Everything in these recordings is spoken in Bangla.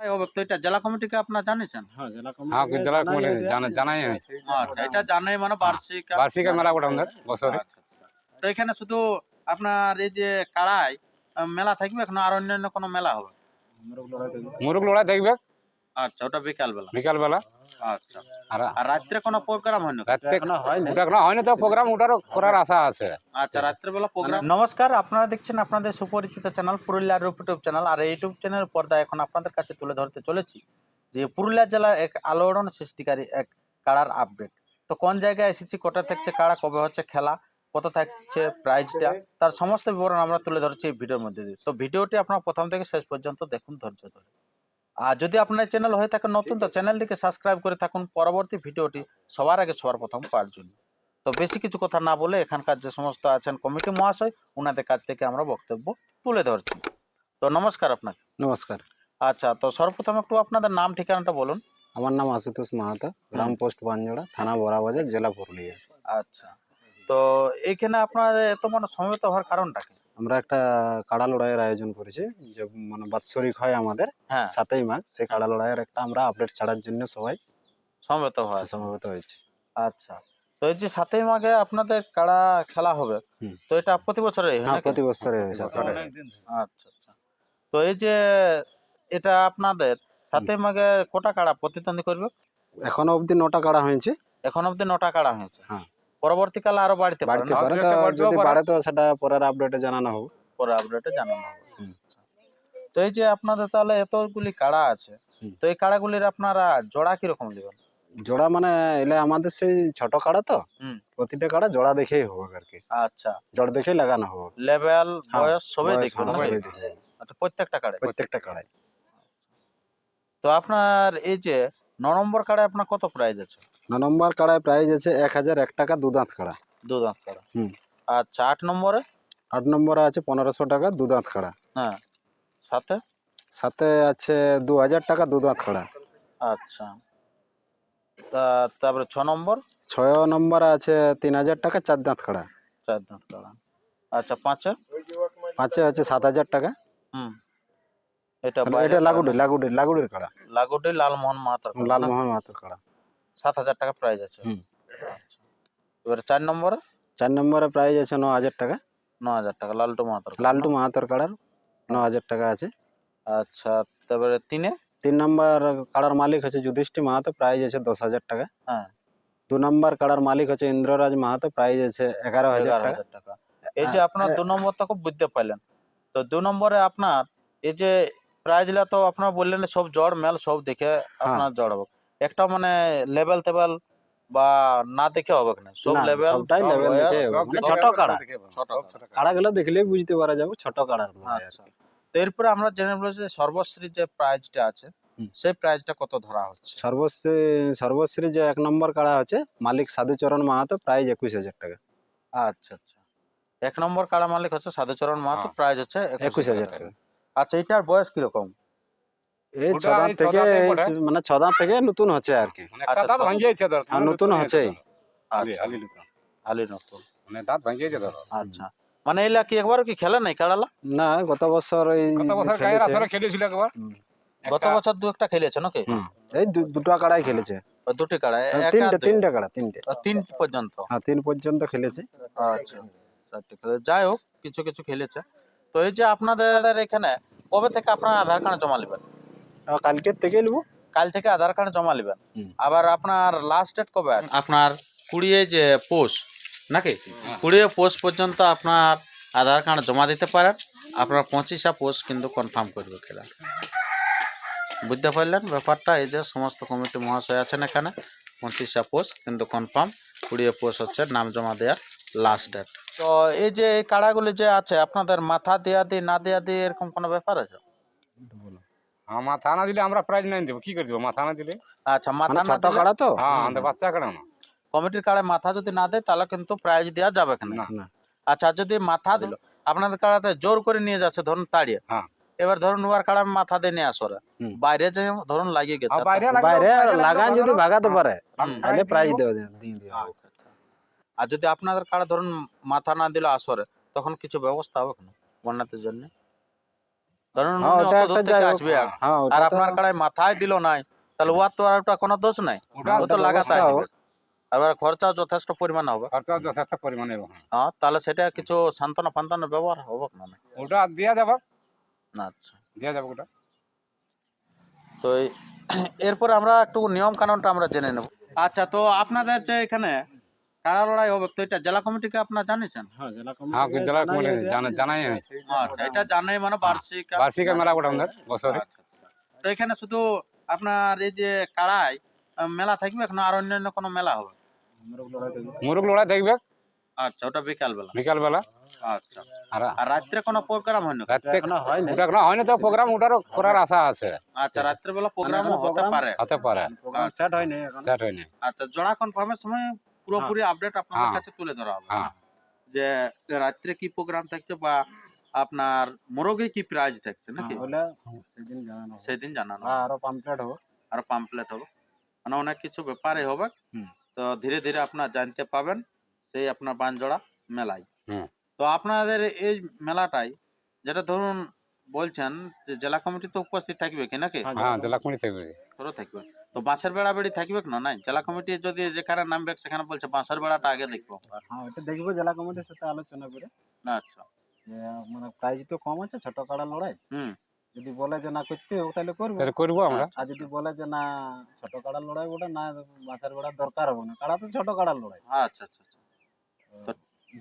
তাই তো এটা জেলা কমিটিকে আপনারা জানিয়েছেন? হ্যাঁ জেলা হ্যাঁ জেলা কমিটি জানাই আচ্ছা এটা জানে মানে বার্ষিক বার্ষিক মেলা গোটা আমাদের বছরে। আচ্ছা, আচ্ছা। তো এখানে শুধু আপনার এই যে কাড়াই মেলা থাকবে এখন আর অন্যান্য কোনো মেলা হবে? মুরগ লড়াই আচ্ছা ওটা বিকালবেলা। বিকালবেলা। বিকাল বেলা আচ্ছা। আর আর রাত্রে কোনো প্রোগ্রাম হয় না রাত্রে এখনও হয়নি। ওটা এখনও হয়নি তো প্রোগ্রাম ওটারও করার আশা আছে। আচ্ছা প্রোগ্রাম নমস্কার আপনারা দেখছেন আপনাদের সুপরিচিত চ্যানেল পুরুলিয়ার ইউটিউব চ্যানেল আর এই ইউটিউব চ্যানেল পর্দায় এখন আপনাদের কাছে তুলে ধরতে চলেছি যে পুরুলিয়া জেলার এক আলোড়ন সৃষ্টিকারী এক কাড়ার আপডেট তো কোন জায়গায় এসেছি কোটা থাকছে কাড়া কবে হচ্ছে খেলা কত থাকছে প্রাইজটা তার সমস্ত বিবরণ আমরা তুলে ধরছি এই ভিডিওর মধ্যে দিয়ে। তো ভিডিওটি আপনারা প্রথম থেকে শেষ পর্যন্ত দেখুন ধৈর্য ধরে। আর যদি আপনার চ্যানেল হয়ে থাকে নতুন তো চ্যানেলটিকে সাবস্ক্রাইব করে থাকুন। পরবর্তী ভিডিওটি সবার আগে সবার প্রথম পাওয়ার জন্য। তো বেশি কিছু কথা না বলে এখানকার যে সমস্ত আছেন কমিটি মহাশয় ওনাদের কাছ থেকে আমরা বক্তব্য তুলে ধরছি। তো নমস্কার আপনাকে। নমস্কার। আচ্ছা তো সর্বপ্রথম একটু আপনাদের নাম ঠিকানাটা বলুন। আমার নাম আশুতোষ মাহাতো গ্রাম পোস্ট বানজোড়া থানা বড়াবাজার জেলা পুরুলিয়া। আচ্ছা তো এইখানে আপনার এত মানে সমবেত হওয়ার কারণটা কি? আমরা একটা কাড়া লড়াইয়ের আয়োজন করেছি যে মানে বাৎসরিক হয় আমাদের হ্যাঁ। সাতই মাঘ সেই কাড়া লড়াইয়ের একটা আমরা আপডেট ছাড়ার জন্য সবাই সমবেত হয় সমবেত হয়েছে। আচ্ছা। তো এই যে সাতই মাঘে আপনাদের কাড়া খেলা হবে হুম। তো এটা প্রতি বছরে হ্যাঁ প্রতি বছরে হয়েছে আচ্ছা আচ্ছা। তো এই যে এটা আপনাদের সাতই মাঘে কটা কাড়া প্রতিদ্বন্দ্বী করবে? এখনও অবধি নটা কাড়া হয়েছে। এখন অবধি নটা কাড়া হয়েছে। হ্যাঁ। পরবর্তীকালে আরও বাড়তে পারে। বাড়তে পারে তো যদি বাড়ে তো সেটা পরের আপডেটে জানানো হবে পরে আপডেটে জানানো হবে। তো এই যে আপনাদের তাহলে এতগুলি কাড়া আছে তো এই কাড়াগুলির আপনারা জোড়া কীরকম দিবেন জোড়া মানে এলে আমাদের সেই ছোট কাড়া তো প্রতিটা কাড়া জোড়া দেখেই হবে আর কি। আচ্ছা। জোড়া দেখেই লাগানো হবে। লেভেল হ্যাঁ, বয়স সবই দেখবে। আচ্ছা প্রত্যেকটা কাড়ে প্রত্যেকটা কাড়াই তো আপনার এই যে ন নম্বর কাড়ে আপনার কত প্রাইস আছে? ন নম্বর কাড়ায় প্রাইস আছে এক হাজার এক টাকা দু দাঁত কাড়া। দু দাঁত কাড়া। হুম। আচ্ছা আট নম্বরে? আট নম্বরে আছে পনেরোশো টাকা দু দাঁত কাড়া। হ্যাঁ। সাথে? সাথে আছে দু হাজার টাকা দু দাঁত কাড়া। আচ্ছা। তা তারপরে ছ নম্বর? ছয় নম্বর আছে তিন হাজার টাকা চার দাঁত কাড়া। চার দাঁত কাড়া। আচ্ছা পাঁচে? পাঁচে আছে সাত হাজার টাকা। হুম। এটা এটা লাগুডি লাগুডি লাগুডির কাড়া। লাগুডি লালমোহন মাহাতার? লালমোহন মাহাতোর কাড়া। সাত হাজার টাকা প্রাইজ আছে। আচ্ছা। এবারে চার নম্বরে? চার নম্বরে প্রাইস আছে ন হাজার টাকা। ন হাজার টাকা লালটু মাহাতার লালটু মাহাতোর কাড়ার ন হাজার টাকা আছে। আচ্ছা তারপরে তিনে? তিন নম্বর কাড়ার মালিক হচ্ছে যুধিষ্ঠি মাহাতো প্রাইস আছে দশ হাজার টাকা। হ্যাঁ। দু নম্বর কাড়ার মালিক হচ্ছে ইন্দ্ররাজ মাহাতো প্রাইস আছে এগারো হাজার টাকা। এই যে আপনার দু নম্বরটা খুব বুঝতে পারলেন। তো দু নম্বরে আপনার এই যে প্রাইজলা তো আপনার বললেন সব জড় মেল সব দেখে আপনার জড় হবে। একটা মানে লেভেল টেবেল বা না দেখে হবে না সব লেভেল সবটাই level দেখে হবে। মানে ছোট কাড়া। ছোট কাড়া। গুলো দেখলেই বুঝতে পারা যাবে ছোট কাড়ার আচ্ছা তো এরপরে আমরা জেনে বলছি যে সর্বশ্রী যে প্রাইজটা আছে সেই প্রাইজটা কত ধরা হচ্ছে? সর্বশ্রী সর্বশ্রী যে এক নম্বর কাড়া আছে মালিক সাধুচরণ মাহাতো প্রাইজ একুশ হাজার টাকা। আচ্ছা আচ্ছা। এক নম্বর কাড়া মালিক হচ্ছে সাধুচরণ মাহাতো হ্যাঁ। প্রাইজ হচ্ছে একুশ হাজার টাকা। আচ্ছা এটার বয়স কীরকম? এই ওটা ছদাঁত এই থেকে ছদাঁতেই পড়ে। মানে ছদাঁত থেকে নতুন হচ্ছে আর কি। মানে একটা আচ্ছা, দাঁত তো- ভাঙিয়েছে ধর আর নতুন হচ্ছেই আলি আচ্ছা। আলি নতুন। আলী নতুন। মানে দাঁত ভাঙিয়েছে ধর আচ্ছা। মানে এলা কি একবার কি খেলে নাই কাড়ালা? না গত বছর এই কত বছর গায়ের খেলেছে। আসরে খেলেছিল একবার। হুম। গত একটা- বছর দু একটা খেলেছে নাকি? হুম। এই দু- দুটো কাড়াই খেলেছে। ওই দুটি কাড়া এ- একা তিনটে দুই? তিনটে কাড়া তিনটে। ও, তিন পর্যন্ত? হ্যাঁ তিন পর্যন্ত খেলেছে। আচ্ছা। চারটে খেলে যাই হোক কিছু কিছু খেলেছে। তো এই যে আপনাদের এখানে কবে থেকে আপনার আধার কার্ড জমা নেবেন? আর কালকের থেকে নেব। কাল থেকে আধার কার্ড জমা নেবেন। আবার আপনার লাস্ট ডেট কবে আছে? আপনার কুড়িয়ে যে পোষ নাকি? হ্যাঁ। কুড়িয়ে পোষ পর্যন্ত আপনার আধার কার্ড জমা দিতে পারেন। আপনার পঁচিশা পোষ কিন্তু কনফার্ম করবে খেলা। বুঝতে পারলেন ব্যাপারটা? এই যে সমস্ত কমিটি মহাশয় আছেন এখানে পঁচিশা পোষ কিন্তু কনফার্ম কুড়িয়ে পোষ হচ্ছে নাম জমা দেওয়ার লাস্ট ডেট তো এই যে এই কাড়াগুলি যে আছে আপনাদের মাথা দেয়া দিয়ে না দেয়া দিয়ে এরকম কোনো ব্যাপার আছে? হ্যাঁ মাথা না দিলে আমরা প্রাইজ নাই দেবো কি করে দেবো মাথা না দিলে আচ্ছা মাথা না ছোট কাড়া তো হ্যাঁ আমাদের বাচ্চা কেন না কমিটির কাড়ে মাথা যদি না দেয় তাহলে কিন্তু প্রাইজ দেওয়া যাবে না আচ্ছা যদি মাথা দিল আপনাদের কাড়াতে জোর করে নিয়ে যাচ্ছে ধরুন তাড়িয়ে হ্যাঁ। এবার ধরুন উয়ার কাড়া মাথা দিয়ে নিয়ে আসরে হুম। বাইরে যে ধরুন লাগিয়ে গেছে আর বাইরে বাইরে লাগান যদি ভাগাতে পারে তাহলে প্রাইজ দেওয়া দিয়ে। আচ্ছা, আচ্ছা। আর যদি আপনাদের কাড়া ধরুন মাথা না দিল আসরে তখন কিছু ব্যবস্থা হবে কেন বন্যাতের জন্য হ্যাঁ উনি অত দূর থেকে আসবে আর- হ্যাঁ আর আপনার কাড়ায় মাথায় দিল নাই তাহলে ওয়ার তো আর ওটা কোনো দোষ নাই। ও তো ওটা লাগাতে আসবে। হোক। আর যথেষ্ট পরিমাণে হবে। খরচা যথেষ্ট পরিমাণে হবে। হ্যাঁ। তাহলে সেটা কিছু সান্ত্বনা ফান্তনা ব্যবহার হবে না না? ওটা দেওয়া যাবে আচ্ছা। দেওয়া যাবে ওটা। তো এরপরে আমরা একটু নিয়ম কানুনটা আমরা জেনে নেব। আচ্ছা তো আপনাদের যে এখানে কারা লড়াই হবে? তো এটা জেলা কমিটিকে আপনারা জানিয়েছেন? হ্যাঁ জেলা হ্যাঁ জেলা কমিটি জানাই আচ্ছা এটা জানাই মানে বার্ষিক বার্ষিক মেলা ওটা আমাদের বছরে। আচ্ছা, আচ্ছা। তো এখানে শুধু আপনার এই যে কাড়াই মেলা থাকবে এখন আর অন্যান্য কোনো মেলা হবে? মোরগ লড়াই দেখবে আচ্ছা ওটা বিকাল বেলা বিকাল বেলা আচ্ছা। আর রাত্রে কোনো প্রোগ্রাম হয় না রাত্রে ওটা তো প্রোগ্রাম ওটারও করার আশা আছে। আচ্ছা রাত্রে বেলা প্রোগ্রামও এখনও হতে পারে। হতে পারে। প্রোগ্রাম সেট সেট আচ্ছা জোড়া কনফার্মের সময় পুরোপুরি আপডেট আপনাদের হ্যাঁ। কাছে তুলে ধরা হবে। হ্যাঁ। যে রাত্রে কি প্রোগ্রাম থাকছে বা আপনার মোরগে কি প্রাইজ থাকছে নাকি? সেদিন জানানো সেদিন জানানো হ্যাঁ, আরও পাম্পলেট হবে। আর পাম্পলেট হবে। মানে অনেক কিছু ব্যাপারে হবে। তো ধীরে ধীরে আপনার জানতে পাবেন সেই আপনার বানজোড়া মেলায়। তো আপনাদের এই মেলাটাই যেটা ধরুন বলছেন যে জেলা কমিটি তো উপস্থিত থাকবে কি নাকি? হ্যাঁ, হ্যাঁ জেলা কমিটি থাকবে। থাকবে। তো বাঁশের বেড়া বেড়ি থাকবে না? নাই? জেলা কমিটি যদি যেখানে নামবে সেখানে বলছে বাঁশের বেড়াটা আগে দেখব। হ্যাঁ ওটা দেখব জেলা কমিটির সাথে আলোচনা করে। আচ্ছা। যে মানে প্রাইজ তো কম আছে ছোট কাড়া লড়াই। হুম। যদি বলে যে না করতে হোক তাহলে করব। তাহলে করব আমরা। আর যদি বলে যে না ছোট কাড়া লড়াই ওটা না বাঁচার বেড়ার দরকার হবে না। কাড়া তো ছোট কাড়া লড়াই। আচ্ছা আচ্ছা আচ্ছা।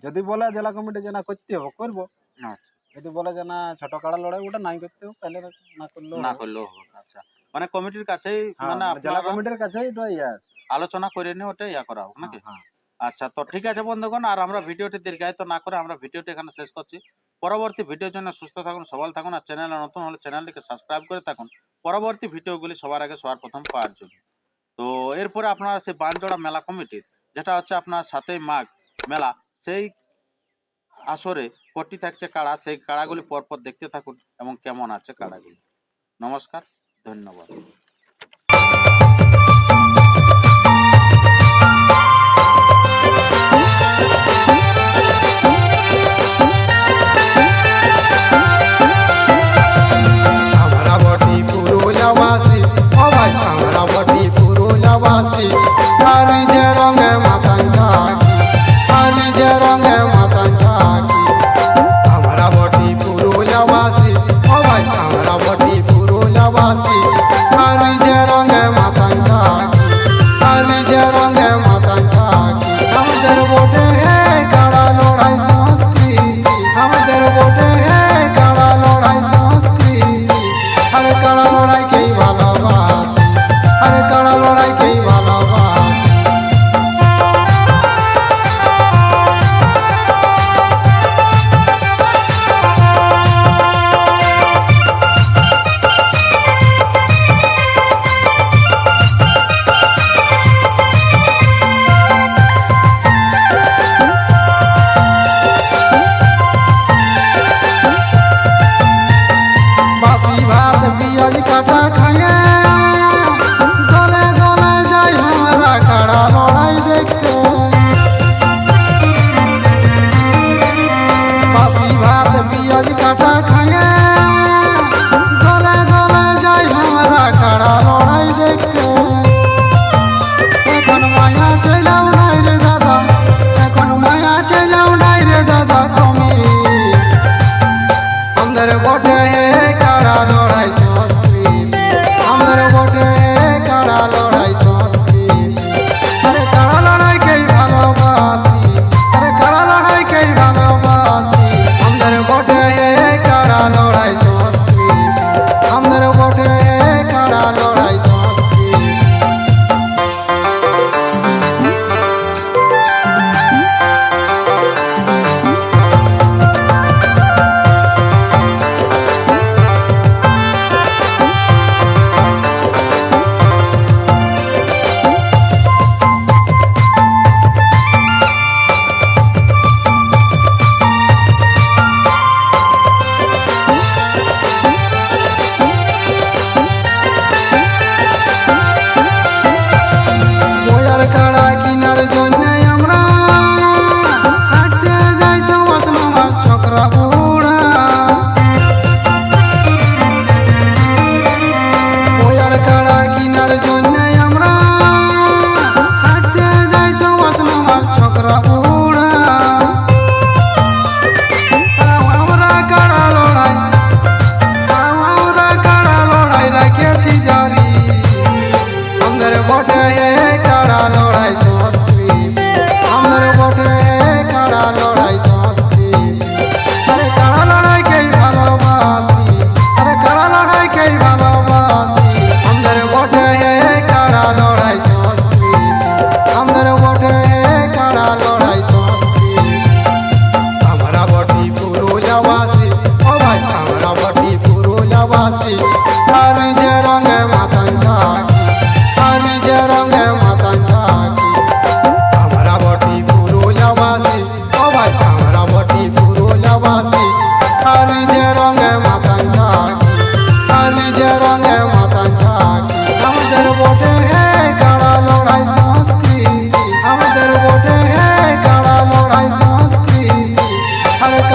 যদি বলে জেলা কমিটি যে না করতে হবে করব। আচ্ছা। যদি বলে যে না ছোট কাড়া লড়াই ওটা নাই করতে হোক তাহলে না করলেও না হবে। করলেও আচ্ছা। মানে কমিটির কাছেই হ্যাঁ, মানে মানে জেলা কমিটির কাছেই এটা ইয়ে আছে। আলোচনা করে নিয়ে ওটা ইয়া করা হোক নাকি? হ্যাঁ, আচ্ছা তো ঠিক আছে বন্ধুগণ আর আমরা ভিডিওটি দীর্ঘায়িত না করে আমরা ভিডিওটি এখানে শেষ করছি। পরবর্তী ভিডিওর জন্য সুস্থ থাকুন সবল থাকুন আর চ্যানেলে নতুন হলে চ্যানেলটিকে সাবস্ক্রাইব করে থাকুন। পরবর্তী ভিডিওগুলি সবার আগে সবার প্রথম পাওয়ার জন্য। তো এরপরে আপনার সেই বানজোড়া মেলা কমিটির যেটা হচ্ছে আপনার সাতই মাঘ মেলা সেই আসরে কটি থাকছে কাড়া সেই কাড়াগুলি পরপর দেখতে থাকুন এবং কেমন আছে কাড়াগুলি। নমস্কার। ধন্যবাদ।